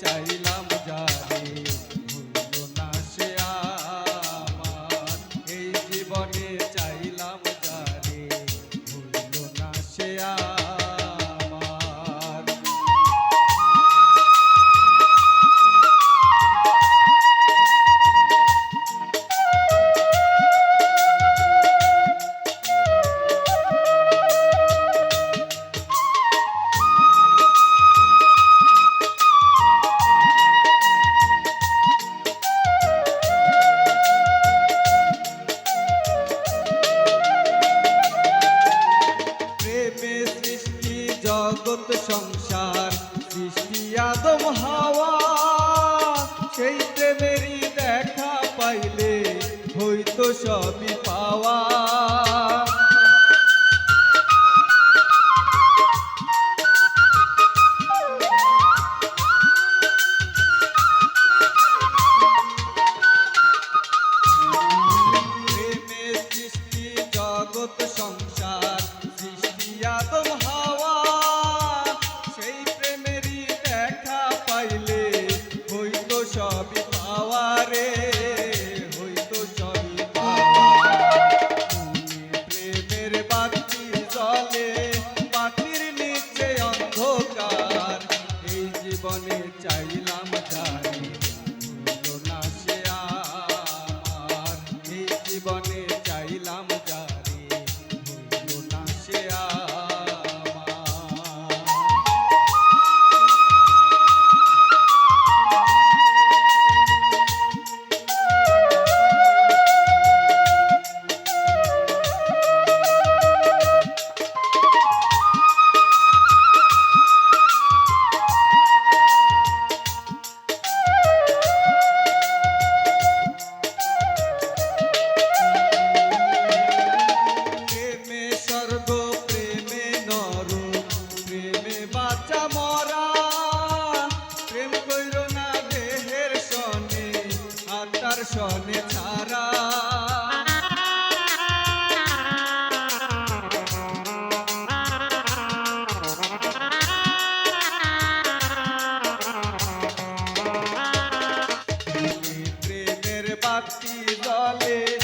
জীবনে জগৎ সংসার সৃষ্টি আদম হাওয়া। সেই প্রেমেরই দেখা পাইলে হইতো সবই পাওয়া। বাতি জলে